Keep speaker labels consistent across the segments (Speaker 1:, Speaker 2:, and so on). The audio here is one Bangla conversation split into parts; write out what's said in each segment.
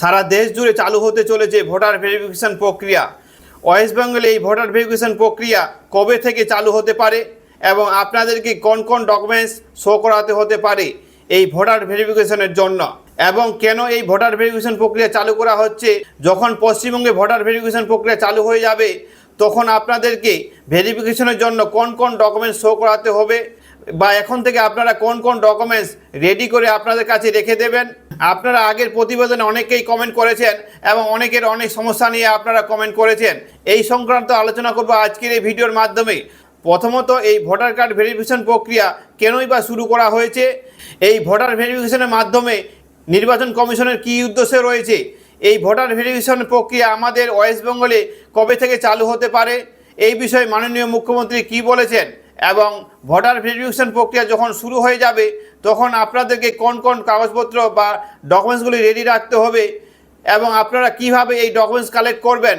Speaker 1: সারা দেশ জুড়ে চালু হতে চলেছে ভোটার ভেরিফিকেশন প্রক্রিয়া। ওয়েস্ট বেঙ্গলে এই ভোটার ভেরিফিকেশন প্রক্রিয়া কবে থেকে চালু হতে পারে এবং আপনাদেরকে কোন কোন ডকুমেন্টস শো করাতে হতে পারে এই ভোটার ভেরিফিকেশনের জন্য? এবং কেন এই ভোটার ভেরিফিকেশন প্রক্রিয়া চালু করা হচ্ছে? যখন পশ্চিমবঙ্গে ভোটার ভেরিফিকেশন প্রক্রিয়া চালু হয়ে যাবে, তখন আপনাদেরকে ভেরিফিকেশনের জন্য কোন কোন ডকুমেন্টস শো করাতে হবে? বা এখন থেকে আপনারা কোন কোন ডকুমেন্টস রেডি করে আপনাদের কাছে রেখে দেবেন? আপনারা আগের প্রতিবেদনে অনেকেই কমেন্ট করেছেন এবং অনেকের অনেক সমস্যা নিয়ে আপনারা কমেন্ট করেছেন। এই সংক্রান্ত আলোচনা করব আজকের এই ভিডিওর মাধ্যমে। প্রথমত, এই ভোটার কার্ড ভেরিফিকেশন প্রক্রিয়া কেনই বা শুরু করা হয়েছে? এই ভোটার ভেরিফিকেশনের মাধ্যমে নির্বাচন কমিশনের কী উদ্দেশ্য রয়েছে? এই ভোটার ভেরিফিকেশন প্রক্রিয়া আমাদের ওয়েস্ট বেঙ্গলে কবে থেকে চালু হতে পারে? এই বিষয়ে মাননীয় মুখ্যমন্ত্রী কি বলেছেন? এবং ভোটার ভেরিফিকেশন প্রক্রিয়া যখন শুরু হয়ে যাবে, তখন আপনাদেরকে কোন কোন কাগজপত্র বা ডকুমেন্টসগুলি রেডি রাখতে হবে এবং আপনারা কীভাবে এই ডকুমেন্টস কালেক্ট করবেন,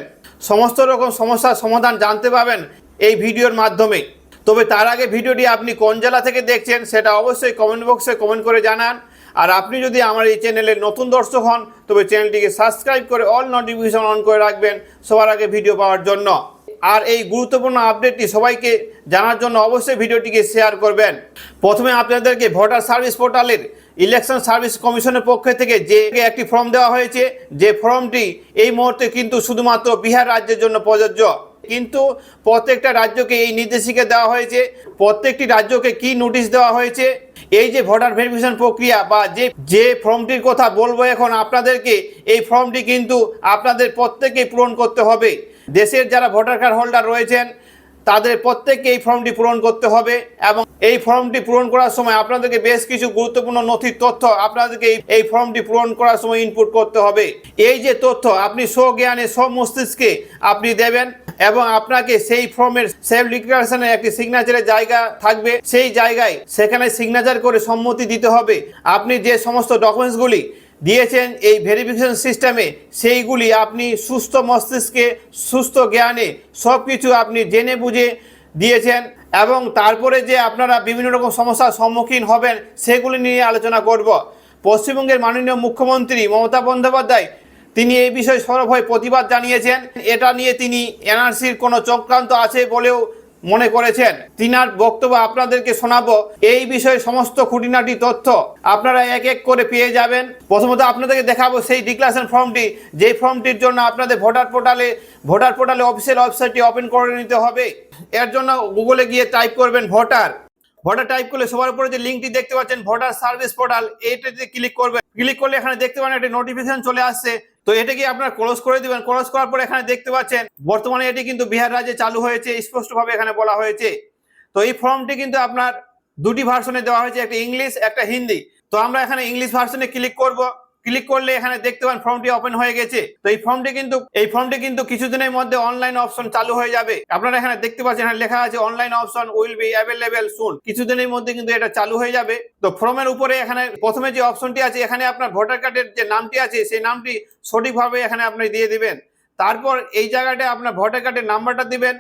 Speaker 1: সমস্ত রকম সমস্যার সমাধান জানতে পাবেন এই ভিডিওর মাধ্যমে। তবে তার আগে ভিডিওটি আপনি কোন জেলা থেকে দেখছেন সেটা অবশ্যই কমেন্ট বক্সে কমেন্ট করে জানান। আর আপনি যদি আমার এই চ্যানেলের নতুন দর্শক হন, তবে চ্যানেলটিকে সাবস্ক্রাইব করে অল নোটিফিকেশন অন করে রাখবেন সবার আগে ভিডিও পাওয়ার জন্য। আর এই গুরুত্বপূর্ণ আপডেটটি সবাইকে জানার জন্য অবশ্যই ভিডিওটিকে শেয়ার করবেন। প্রথমে আপনাদেরকে ভোটার সার্ভিস পোর্টালের ইলেকশন সার্ভিস কমিশনের পক্ষ থেকে যে একটি ফর্ম দেওয়া হয়েছে, যে ফর্মটি এই মুহূর্তে কিন্তু শুধুমাত্র বিহার রাজ্যের জন্য প্রযোজ্য। কিন্তু প্রত্যেকটা রাজ্যকে এই নির্দেশিকা দেওয়া হয়েছে, প্রত্যেকটি রাজ্যকে কি নোটিশ দেওয়া হয়েছে, এই যে ভোটার ভেরিফিকেশন প্রক্রিয়া বা যে যে ফর্মটির কথা বলব এখন আপনাদেরকে, এই ফর্মটি কিন্তু আপনাদের প্রত্যেকেই পূরণ করতে হবে। দেশের যারা ভোটার কার্ড হোল্ডার রয়েছেন, তাদের প্রত্যেককে এই ফর্মটি পূরণ করতে হবে এবং এই ফর্মটি পূরণ করার সময় আপনাদেরকে বেশ কিছু গুরুত্বপূর্ণ নথির তথ্য আপনাদেরকে এই- ফর্মটি পূরণ করার সময় ইনপুট করতে হবে। এই যে তথ্য, আপনি স্বজ্ঞানে সব মস্তিষ্কে আপনি দেবেন এবং আপনাকে সেই ফর্মের সেলফ ডিক্লারেশনের একটি সিগনেচারের জায়গা থাকবে। সেই জায়গায় সেখানে সিগনেচার করে সম্মতি দিতে হবে। আপনি যে সমস্ত ডকুমেন্টসগুলি দিয়েছেন এই ভেরিফিকেশন সিস্টেমে সেইগুলি আপনি সুস্থ মস্তিষ্কে, সুস্থ জ্ঞানে সব কিছু আপনি জেনে বুঝে দিয়েছেন এবং তারপরে যে আপনারা বিভিন্ন রকম সমস্যার সম্মুখীন হবেন, সেগুলি নিয়ে আলোচনা করব। পশ্চিমবঙ্গের মাননীয় মুখ্যমন্ত্রী মমতা বন্দ্যোপাধ্যায়, তিনি এই বিষয়ে সরব হয়ে প্রতিবাদ জানিয়েছেন। এটা নিয়ে তিনি এনআরসির কোনো চক্রান্ত আছে বলেও মনে করেছেন। তিনার বক্তব্য আপনাদেরকে শোনাবো। এই বিষয়ে সমস্ত খুঁটিনাটি তথ্য আপনারা এক এক করে পেয়ে যাবেন। প্রথমত আপনাদেরকে দেখাবো সেই ডিক্লারেশন ফর্মটি। যেই ফর্মটির জন্য আপনাদের ভোটার পোর্টালে ভোটার পোর্টালে অফিসিয়াল ওয়েবসাইটটি ওপেন করে নিতে হবে। এর জন্য গুগলে গিয়ে টাইপ করবেন ভোটার। ভোটার টাইপ করলে সবার উপরে যে লিঙ্কটি দেখতে পাচ্ছেন, ভোটার সার্ভিস পোর্টাল, এইটাতে ক্লিক করবেন। ক্লিক করলে এখানে দেখতে পাবেন একটা নোটিফিকেশন চলে আসছে। তো এটা কি আপনার ক্লোজ করে দিবেন? ক্লোজ করার পর এখানে দেখতে পাচ্ছেন, বর্তমানে এটি কিন্তু বিহার রাজ্যে চালু হয়েছে, স্পষ্টভাবে এখানে বলা হয়েছে। তো এই ফর্মটি কিন্তু আপনার দুটি ভার্সনে দেওয়া হয়েছে, একটা ইংলিশ একটা হিন্দি তো আমরা এখানে ইংলিশ ভার্সনে ক্লিক করব। ক্লিক করলে এখানে দেখতে পান ফর্মটি ওপেন হয়ে গেছে। তো এই ফর্মটি কিন্তু, এই ফর্মটি কিন্তু কিছুদিনের মধ্যে অনলাইন অপশন চালু হয়ে যাবে। আপনারা এখানে দেখতে পাচ্ছেন, এখানে লেখা আছে online option will be available soon কিছুদিনের মধ্যে কিন্তু এটা চালু হয়ে যাবে। তো ফর্মের উপরে এখানে প্রথমে যে অপশনটি আছে, এখানে আপনার ভোটার কার্ডের যে নামটি আছে, সেই নামটি সঠিকভাবে এখানে আপনি দিয়ে দিবেন। তারপর এই জায়গাটায় আপনার ভোটার কার্ডের নাম্বারটা দিবেন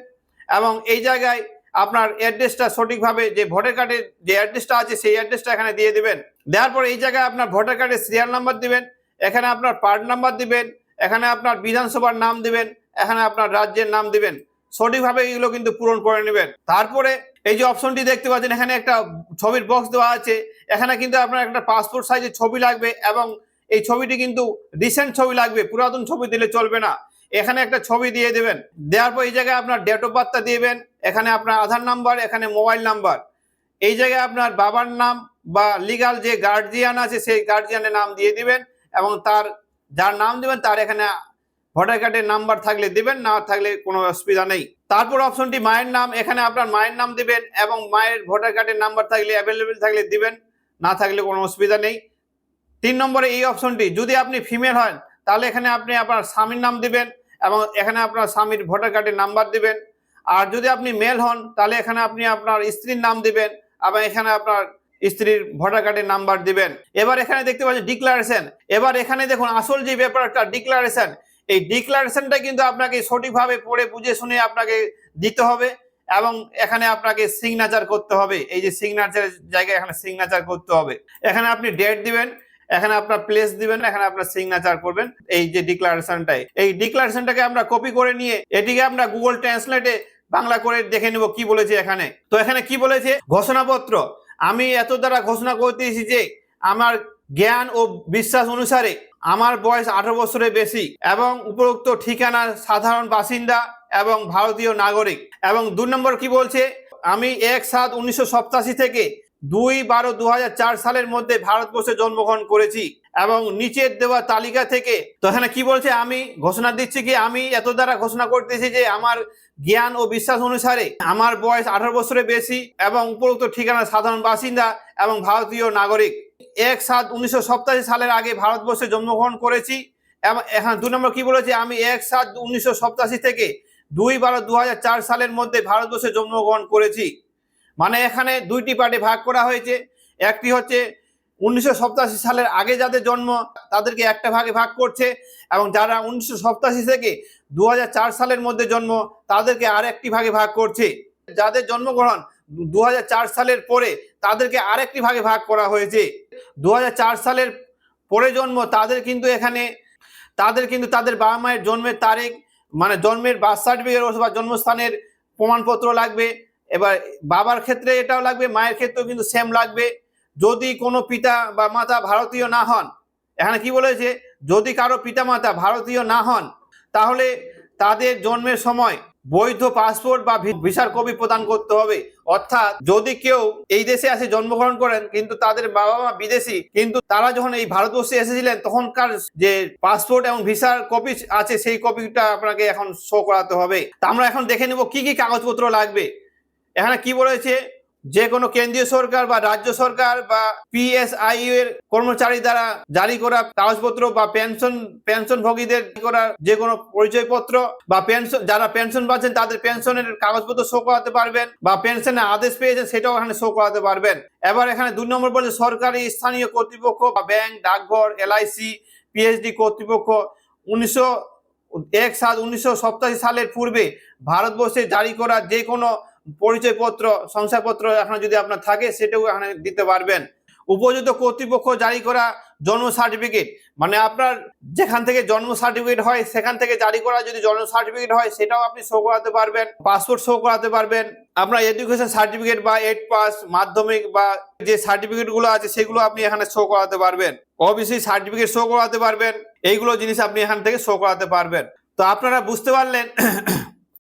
Speaker 1: এবং এই জায়গায় আপনার অ্যাড্রেসটা সঠিকভাবে যে ভোটার কার্ডের যে অ্যাড্রেসটা আছে, সেই অ্যাড্রেসটা এখানে দিয়ে দিবেন। দেওয়ার পর এই জায়গায় আপনার ভোটার কার্ডের সিরিয়াল নাম্বার দিবেন, এখানে আপনার পার্ট নাম্বার দিবেন, এখানে আপনার বিধানসভার নাম দিবেন, এখানে আপনার রাজ্যের নাম দিবেন। সঠিকভাবে এইগুলো কিন্তু পূরণ করে নেবেন। তারপরে এই যে অপশনটি দেখতে পাচ্ছেন, এখানে একটা ছবির বক্স দেওয়া আছে। এখানে কিন্তু আপনার একটা পাসপোর্ট সাইজের ছবি লাগবে এবং এই ছবিটি কিন্তু রিসেন্ট ছবি লাগবে, পুরাতন ছবি দিলে চলবে না। এখানে একটা ছবি দিয়ে দেবেন। দেওয়ার পর এই জায়গায় আপনার ডেট অফ বার্থটা দিবেন। এখানে আপনার আধার নাম্বার, এখানে মোবাইল নাম্বার। এই জায়গায় আপনার বাবার নাম বা লিগাল যে গার্জিয়ান আছে, সেই গার্জিয়ানের নাম দিয়ে দিবেন এবং তার, যার নাম দিবেন তার এখানে ভোটার কার্ডের নাম্বার থাকলে দিবেন, না থাকলে কোনো অসুবিধা নেই। তারপর অপশনটি মায়ের নাম, এখানে আপনার মায়ের নাম দিবেন এবং মায়ের ভোটার কার্ডের নাম্বার থাকলে অ্যাভেলেবেল থাকলে দিবেন, না থাকলে কোনো অসুবিধা নেই। তিন নম্বরে এই অপশনটি যদি আপনি ফিমেল হন, তাহলে এখানে আপনি আপনার স্বামীর নাম দিবেন এবং এখানে আপনার স্বামীর ভোটার কার্ডের নাম্বার দিবেন। আর যদি আপনি মেল হন, তাহলে এখানে আপনি আপনার স্ত্রীর নাম দিবেন এবং এখানে আপনার স্ত্রীর ভোটার কার্ডের নাম্বার দিবেন। এবার এখানে দেখতে পাচ্ছেন ডিক্লারেশন এবার এখানে দেখুন, আসল যে ব্যাপারটা ডিক্লারেশন এই ডিক্লারেশনটা কিন্তু আপনাকে সঠিকভাবে পড়ে বুঝে শুনে আপনাকে দিতে হবে এবং এখানে আপনাকে সিগনেচার করতে হবে। এই যে সিগনেচারের জায়গায় এখানে সিগনেচার করতে হবে। এখানে আপনি ডেট দিবেন, এখানে আপনার প্লেস দিবেন, এখানে আপনার সিগনেচার করবেন। এই যে ডিক্লারেশনটাই এই ডিক্লারেশনটাকে আমরা কপি করে নিয়ে, এটিকে আমরা গুগল ট্রান্সলেটে বাংলা করে দেখে নিব কি বলেছে এখানে। তো এখানে কি বলেছে? ঘোষণাপত্র। আমি এত দ্বারা ঘোষণা করতেছি যে, আমার জ্ঞান ও বিশ্বাস অনুসারে আমার বয়স আঠারো বছরের বেশি এবং উপরোক্ত ঠিকানা সাধারণ বাসিন্দা এবং ভারতীয় নাগরিক। এবং দু নম্বর কি বলছে? আমি এক সাত উনিশশো থেকে দুই বারো দু সালের মধ্যে ভারতবর্ষে জন্মগ্রহণ করেছি এবং নিচের দেওয়া তালিকা থেকে, তো এখানে কি বলছে? আমি ঘোষণা দিচ্ছি কি, আমি এত দ্বারা ঘোষণা করতেছি যে আমার জ্ঞান ও বিশ্বাস অনুসারে আমার বয়স আঠারো বছরের বেশি এবং উপরোক্ত ঠিকানা সাধারণ বাসিন্দা এবং ভারতীয় নাগরিক। এক সাত উনিশশো সালের আগে ভারতবর্ষে জন্মগ্রহণ করেছি এবং এখানে দু নম্বর কি বলেছে? আমি এক সাত উনিশশো থেকে দুই বারো দু সালের মধ্যে ভারতবর্ষে জন্মগ্রহণ করেছি। মানে এখানে দুইটি পার্টে ভাগ করা হয়েছে। একটি হচ্ছে উনিশশো সালের আগে যাদের জন্ম, তাদেরকে একটা ভাগে ভাগ করছে এবং যারা উনিশশো থেকে দু হাজার চার সালের মধ্যে জন্ম, তাদেরকে আর একটি ভাগে ভাগ করছে। যাদের জন্মগ্রহণ দু হাজার চার সালের পরে, তাদেরকে আরেকটি ভাগে ভাগ করা হয়েছে। দু হাজার চার সালের পরে জন্ম, তাদের কিন্তু এখানে, তাদের কিন্তু তাদের বাবা মায়ের জন্মের তারিখ মানে জন্মের বার্থ সার্টিফিকেট অথবা জন্মস্থানের প্রমাণপত্র লাগবে। এবার বাবার ক্ষেত্রে এটাও লাগবে, মায়ের ক্ষেত্রেও কিন্তু সেম লাগবে। যদি কোনো পিতা বা মাতা ভারতীয় না হন, এখানে কি বলেছে? যদি কারও পিতা মাতা ভারতীয় না হন, তাহলে তাদের জন্মের সময় বৈধ পাসপোর্ট বা ভিসার কপি প্রদান করতে হবে। অর্থাৎ যদি কেউ এই দেশে আসে জন্মগ্রহণ করেন, কিন্তু তাদের বাবা মা বিদেশি, কিন্তু তারা যখন এই ভারতবর্ষে এসেছিলেন, তখনকার যে পাসপোর্ট এবং ভিসার কপি আছে, সেই কপিটা আপনাকে এখন শো করাতে হবে। তা আমরা এখন দেখে নেব কি কি কাগজপত্র লাগবে। এখানে কি বলেছে যে কোনো কেন্দ্রীয় সরকার বা রাজ্য সরকার বা পিএসআই এর কর্মচারী দ্বারা জারি করা কাগজপত্র বা পেনশন পেনশনভোগীদের জারি করা যে কোনো পরিচয়পত্র বা পেনশন, যারা পেনশন পাচ্ছেন তাদের পেনশনের কাগজপত্র শো করাতে পারবেন বা পেনশনের আদেশ পেয়েছেন সেটাও এখানে শো করাতে পারবেন। এবার এখানে দুই নম্বর বলছে সরকারি, স্থানীয় কর্তৃপক্ষ বা ব্যাংক, ডাকঘর এলআইসি পিএইচডি কর্তৃপক্ষ উনিশশো এক সাত উনিশশো সালের পূর্বে ভারতবর্ষে জারি করা যে কোনো পরিচয়পত্র, শংসাপত্র এখানে যদি আপনার থাকে, সেটাও এখানে দিতে পারবেন। উপযুক্ত কর্তৃপক্ষ জারি করা জন্ম সার্টিফিকেট মানে আপনার যেখান থেকে জন্ম সার্টিফিকেট হয়, সেখান থেকে জারি করা যদি জন্ম সার্টিফিকেট হয়, সেটাও আপনি শো করাতে পারবেন পাসপোর্ট শো করাতে পারবেন। আপনার এডুকেশন সার্টিফিকেট বা এইট পাস মাধ্যমিক বা যে সার্টিফিকেটগুলো আছে, সেগুলো আপনি এখানে শো করাতে পারবেন। ওবিসি সার্টিফিকেট শো করাতে পারবেন। এইগুলো জিনিস আপনি এখান থেকে শো করাতে পারবেন। তো আপনারা বুঝতে পারলেন